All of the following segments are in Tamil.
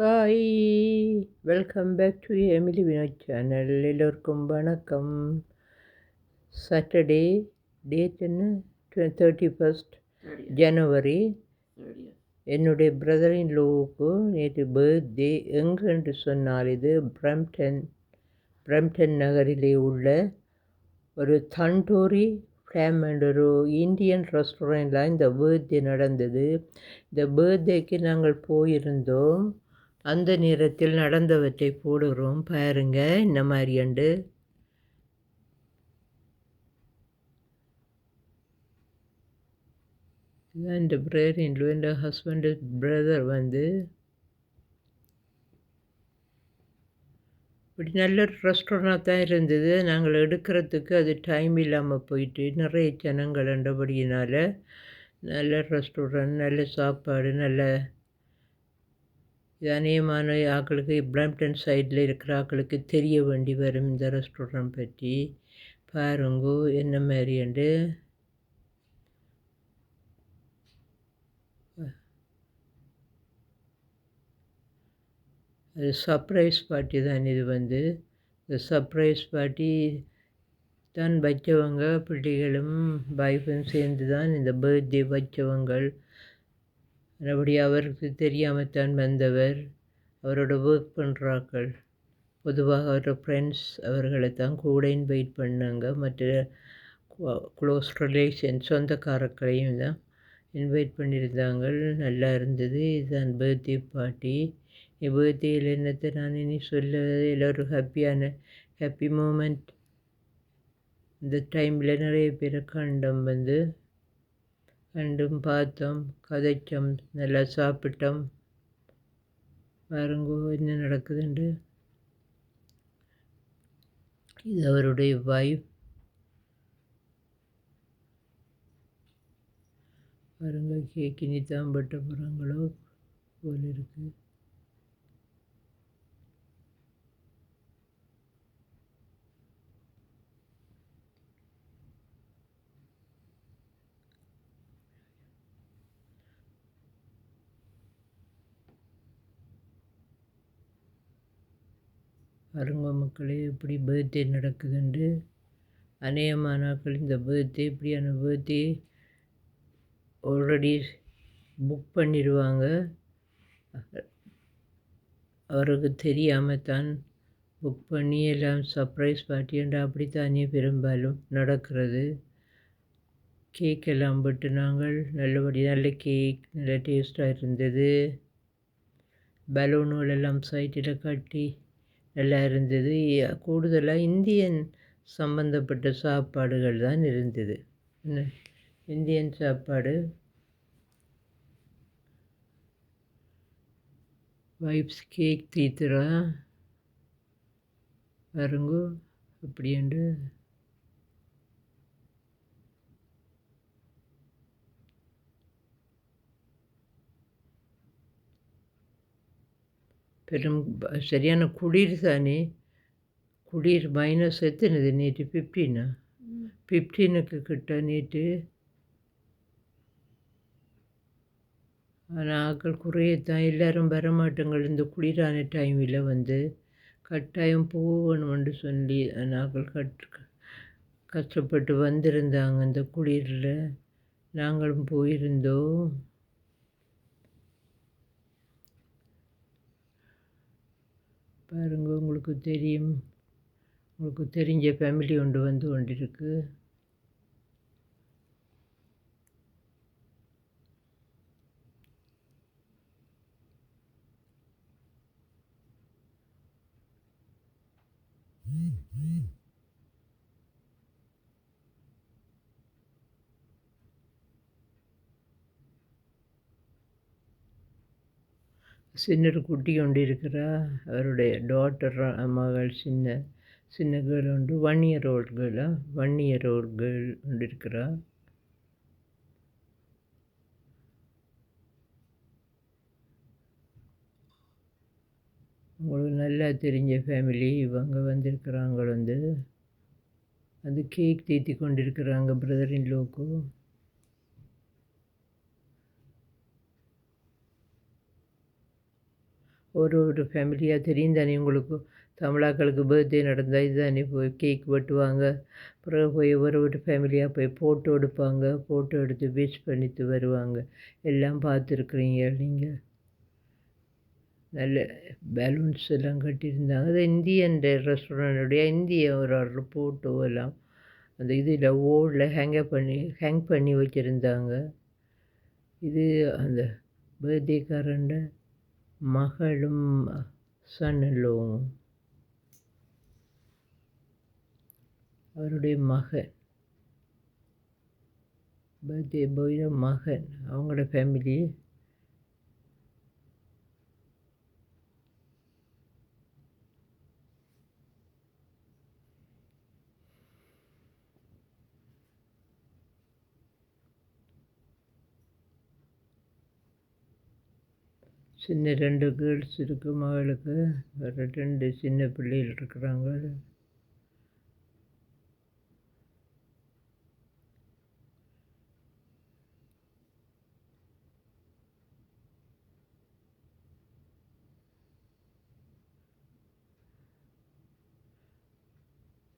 Hi welcome back to Emily Vinod channel எல்லோருக்கும் வணக்கம். சாட்டர்டே டேட் என்ன? தேர்ட்டி ஃபஸ்ட் ஜனவரி என்னுடைய பிரதரின் லோவுக்கு நேற்று பர்த்டே எங்கென்று சொன்னால் இது? பிரம்டன் பிரம்டன் நகரிலே உள்ள ஒரு தண்டூரி ஃபேம் ஒரு இந்தியன் ரெஸ்டாரண்ட்டில் இந்த பர்த்டே நடந்தது. இந்த பர்த்டேக்கு நாங்கள் போயிருந்தோம். அந்த நேரத்தில் நடந்தவற்றை போடுகிறோம். பாருங்க இந்த மாதிரியண்டு இதுதான் இந்த பிரதர் இன் இந்த ஹஸ்பண்டு பிரதர் வந்து. இப்படி நல்ல ரெஸ்டாரண்டாக தான் இருந்தது. நாங்கள் எடுக்கிறதுக்கு அது டைம் இல்லாமல் போயிட்டு நிறைய ஜனங்கள் என்றபடியினால் நல்ல ரெஸ்டாரண்ட் நல்ல சாப்பாடு நல்ல அநேகமான ஆக்களுக்கு பிரம்டன் சைடில் இருக்கிற ஆக்களுக்கு தெரிய வேண்டி வரும் இந்த ரெஸ்டாரண்ட் பற்றி. பாருங்கோ என்ன மாதிரிண்டு அது சர்ப்ரைஸ் பார்ட்டி தான் இது வந்து. இந்த சர்ப்ரைஸ் பார்ட்டி தான் வச்சவங்க பிள்ளைகளும் வைஃபும் சேர்ந்து தான் இந்த பர்த்டே வச்சவங்கள். மறுபடி அவருக்கு தெரியாமல் தான் வந்தவர். அவரோட ஒர்க் பண்ணுறாக்கள் பொதுவாக அவரோட ஃப்ரெண்ட்ஸ் அவர்களை தான் கூட இன்வைட் பண்ணாங்க. மற்ற க்ளோஸ் ரிலேஷன் சொந்தக்காரர்களையும் தான் இன்வைட் பண்ணியிருந்தாங்க. நல்லா இருந்தது. இதுதான் பர்த்டே பார்ட்டி என் பர்த்டேயில் என்னத்தை நான் இனி சொல்ல எல்லோரும் ஹாப்பியான ஹாப்பி மூமெண்ட் இந்த டைமில் நிறைய பேரை கண்டம் வந்து கண்டும் பார்த்தோம் கதைச்சோம் நல்லா சாப்பிட்டோம். பாருங்கோ என்ன நடக்குதுண்டு இது அவருடைய வைஃப் பாருங்க கேக்கினி தான் பட்ட புறங்களோ போல் இருக்குது பாருங்க மக்களே எப்படி பர்த்டே நடக்குதுண்டு. அநேகமான நாட்கள் இந்த பர்த்டே இப்படியான பேர்த்டே ஆல்ரெடி புக் பண்ணிடுவாங்க அவருக்கு தெரியாமல் தான் புக் பண்ணி எல்லாம் சர்ப்ரைஸ் பார்ட்டின்ட்டு அப்படித்தானே பெரும்பாலும் நடக்கிறது. கேக் எல்லாம் போட்டு நாங்கள் நல்லபடி நல்ல கேக் நல்ல டேஸ்ட்டாக இருந்தது. பலூனோலெல்லாம் சைட்டில் கட்டி எல்லாம் இருந்தது. கூடுதலாக இந்தியன் சம்பந்தப்பட்ட சாப்பாடுகள் தான் இருந்தது. இந்தியன் சாப்பாடு. வைப்ஸ் கேக் தீத்துறா. பாருங்கோ அப்படின்ட்டு பெரும் சரியான குளிர் தானே? குளிர் மைனஸ் எத்தனது நேற்று ஃபிஃப்டீனா ஃபிஃப்டீனுக்கு கிட்ட நேற்று ஆனால் ஆக்கள் குறையத்தான். எல்லோரும் வரமாட்டங்கள். இந்த குளிரான டைமில் வந்து கட்டாயம் போகணும்னு சொல்லி நாங்கள் கட் கஷ்டப்பட்டு வந்திருந்தாங்க இந்த குளிரில். நாங்களும் போயிருந்தோம். பாருங்க உங்களுக்கு தெரியும். உங்களுக்கு தெரிஞ்ச ஃபேமிலி ஒன்று வந்து கொண்டிருக்கு. சின்னொரு குட்டி கொண்டு இருக்கிறா அவருடைய டாட்டர் மகள் சின்ன சின்ன கேர்ள் உண்டு. ஒன் இயர் ஓல்ட் கேர்ளா ஒன் இயர் ஓல்ட் கேர்ள் உண்டு இருக்கிறா உங்களுக்கு நல்லா தெரிஞ்ச ஃபேமிலி இவங்க வந்திருக்கிறாங்க வந்து. அது கேக் தீத்தி கொண்டிருக்கிறாங்க பிரதர் இன் லோக்கு ஒரு ஒரு ஃபேமிலியாக தெரியும் தானே உங்களுக்கு? தமிழாக்களுக்கு பர்த்டே நடந்தால் இதுதானே போய் கேக் வெட்டுவாங்க. பிறகு போய் ஒரு ஒரு ஃபேமிலியாக போய் ஃபோட்டோ எடுப்பாங்க. ஃபோட்டோ எடுத்து விஷ் பண்ணிட்டு வருவாங்க. எல்லாம் பார்த்துருக்குறீங்க நீங்கள் நல்ல பலூன்ஸ் எல்லாம் கட்டியிருந்தாங்க. அது இந்தியன் ரெஸ்டாரண்ட்டுடைய இந்திய ஒரு ஃபோட்டோ எல்லாம். அந்த இதில் ஓடில் ஹேங்க பண்ணி ஹேங் பண்ணி வச்சுருந்தாங்க. இது அந்த பர்த்டேக்காரண்ட மகளும் சன்னலும் அவருடைய மகன். பர்த்டே பாயோட மகன். அவங்களோட ஃபேமிலி சின்ன ரெண்டு கேர்ள்ஸ் இருக்கு மகளுக்கு. வேறு ரெண்டு சின்ன பிள்ளைகள் இருக்கிறாங்க.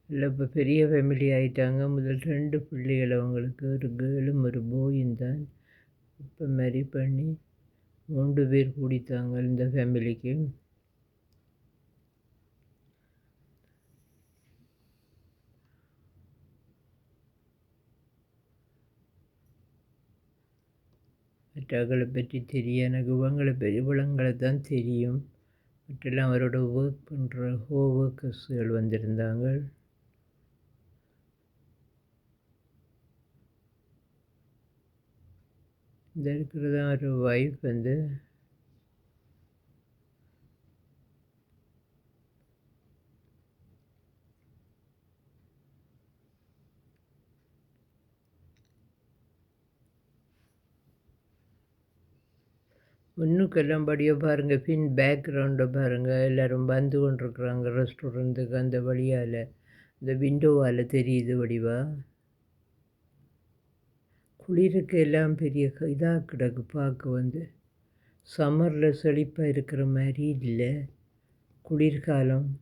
இல்லை இப்போ பெரிய ஃபேமிலி ஆகிட்டாங்க முதல் ரெண்டு பிள்ளைகள் அவங்களுக்கு ஒரு கேர்ளும் ஒரு போயும் தான். இப்போ மேரி பண்ணி மூன்று பேர் குடித்தாங்க இந்த ஃபேமிலிக்கு மற்றவர்களை பற்றி தெரியும் எனக்கு இவங்களை பற்றி இவளங்களை தான் தெரியும். மற்றெல்லாம் அவரோட ஒர்க் பண்ணுற ஹோ ஒர்க்கர்ஸ்கள் வந்திருந்தாங்க. இந்த இருக்கிறது ஒரு ஒய்ஃப் வந்து முன்னுக்கெல்லாம் படியோ பாருங்கள் பின் பேக்ரவுண்டை பாருங்கள் எல்லோரும் வந்து கொண்டிருக்குறாங்க ரெஸ்டாரண்ட்டுக்கு அந்த வழியால். இந்த விண்டோவால் தெரியுது வடிவா? குளிருக்கு எல்லாம் பெரிய இதாக கிடக்கு பார்க்க வந்து. சம்மரில் செழிப்பாக இருக்கிற மாதிரி இல்லை. குளிர்காலம்.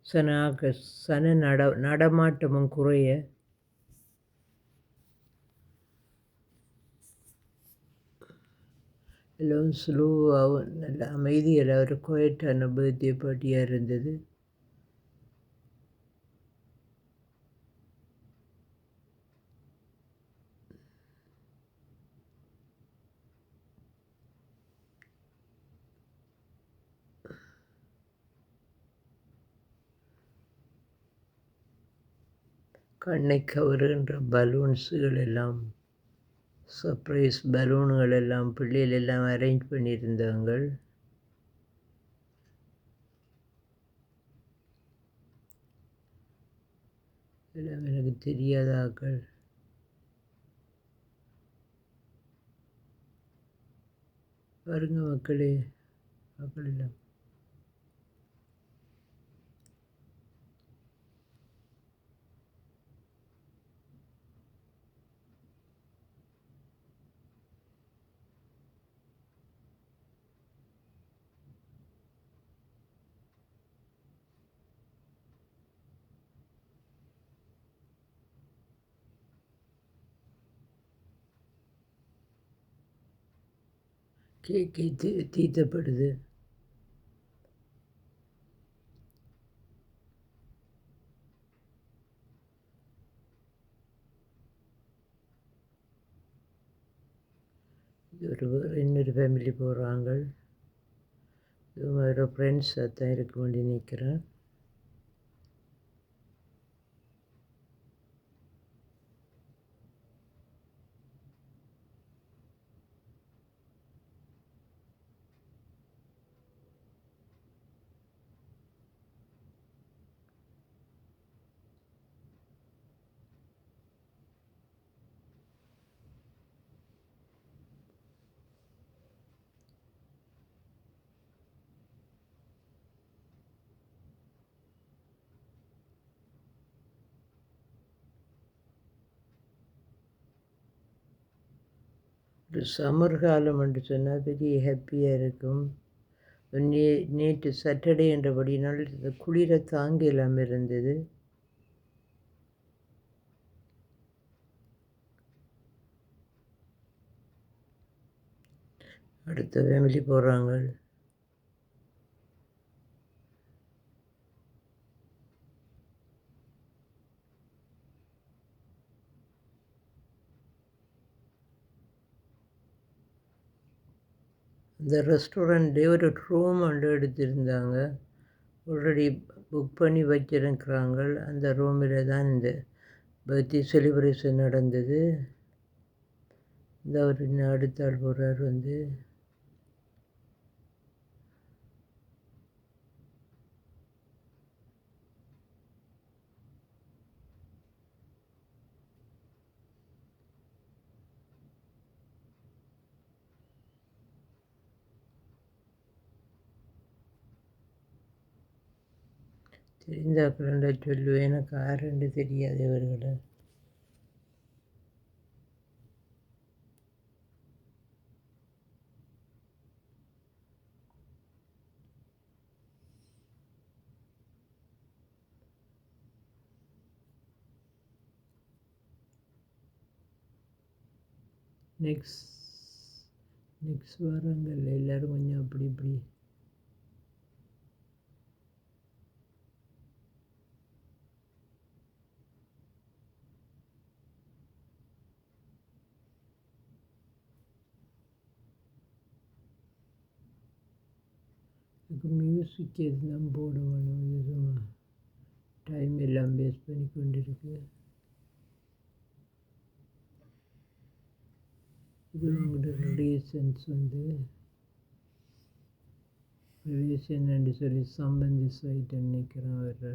சனாக சன நட நடமாட்டமும் குறைய. எல்லாம் ஸ்லோவாகவும் நல்ல அமைதியில் ஒரு குவைட்டான பர்த்டே பார்ட்டியாக இருந்தது. கண்ணை கவருகின்ற பலூன்ஸுகள் எல்லாம் சர்ப்ரைஸ் பலூன்கள் எல்லாம் பிள்ளைகள் எல்லாம் அரேஞ்ச் பண்ணியிருந்தாங்க எல்லாம் எனக்கு தெரியாதாக்கள். பாருங்க மக்களே மக்கள் எல்லாம். கேக்கை தீ தீட்டப்படுது ஒரு இன்னொரு ஃபேமிலி போகிறாங்க இவங்க ஒரு ஃப்ரெண்ட்ஸாக இருக்க வேண்டி நிற்கிறேன் சம்மர் காலம் என்று சொன்னால் பெரிய ஹாப்பியாக இருக்கும். நே நேற்று சாட்டர்டே என்றபடினால் குளிரை குளிர தாங்க இல்லாமல் இருந்தது. அடுத்த ஃபேமிலி போகிறாங்க இந்த ரெஸ்டாரண்ட்லேயே ஒரு ரூம் ஒன்று எடுத்திருந்தாங்க. ஆல்ரெடி புக் பண்ணி வச்சிருக்கிறாங்க அந்த ரூமில் தான் இந்த பர்த்டே செலிப்ரேஷன் நடந்தது. இந்த ஒரு அடுத்த ஆள் போகிறார் வந்து. தெரிந்தாக்களண்டா சொல்லுவேன் எனக்கு ஆறுண்டு தெரியாது இவர்களை. நெக்ஸ்ட் நெக்ஸ்ட் வாரங்கள் எல்லோரும் கொஞ்சம் அப்படி இப்படி எனக்கு மியூசிக் எதுதான் போட எதுவும் டைம் எல்லாம் வேஸ்ட் பண்ணி கொண்டிருக்கு. இது உங்களோட ரிலேஷன்ஸ் வந்து ரிலேஷன் சொல்லி சம்பந்தி சைட்டு நினைக்கிறேன் வர்ற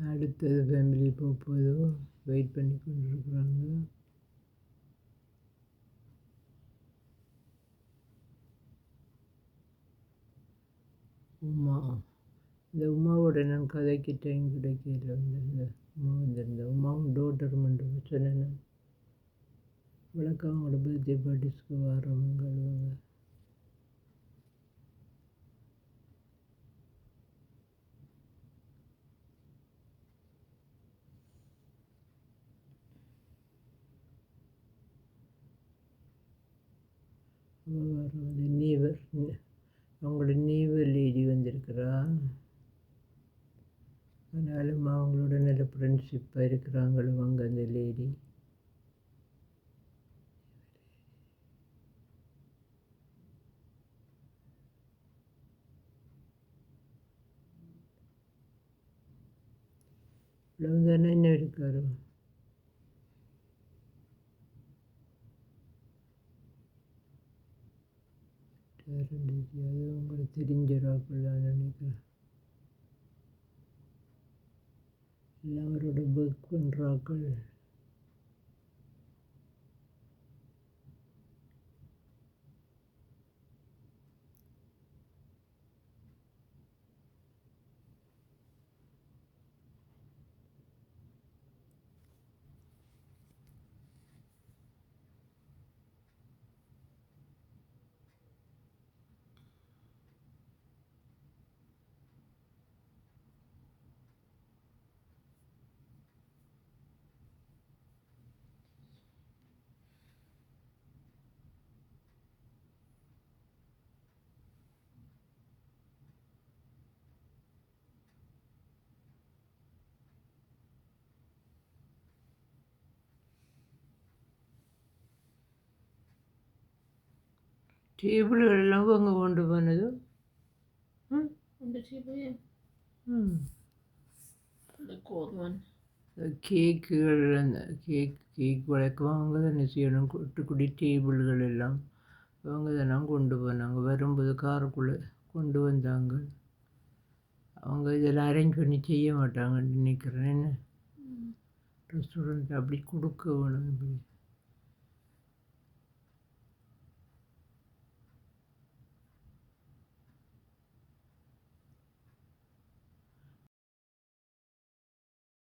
அடுத்தது ஃபேமிலி போக வெயிட் பண்ணி கொண்டிருக்கிறாங்க. உமா இந்த உமாவோட நான் கதைக்கு டைம் கிடைக்கல வந்து இந்த உமா வந்திருந்த. உமாவும் டோட்டரும் என்று சொன்னேன் விளக்கம் அவங்களோட பர்த்டே பார்ட்டிஸ்க்கு வரவங்க வருவாங்க வருவது நீவர் அவங்களோட நீவர் லேடி வந்திருக்கிறா ஆனாலும் அவங்களோட நல்ல இப்போ இருக்கிறாங்களோ அங்கே அந்த லேடி இவ்வளவுதானே என்ன இருக்காரு அது உங்களுக்கு தெரிஞ்சிடாக்குள்ள நினைக்கிறேன். எல்லாம் அவரோட the table, yeah. ம் The gold one. கேக்குகள் அந்த கேக் கேக் வழக்கம் அவங்க தானே செய்யணும்? குட்டி குட்டி டேபிள்கள் எல்லாம் அவங்க தானே கொண்டு போனாங்க. வரும்போது காருக்குள்ளே கொண்டு வந்தாங்க. அவங்க இதெல்லாம் அரேஞ்ச் பண்ணி செய்ய மாட்டாங்கன்னு நினைக்கிறேன். என்ன? ரெஸ்டாரண்ட் அப்படி கொடுக்க வேணும் இப்படி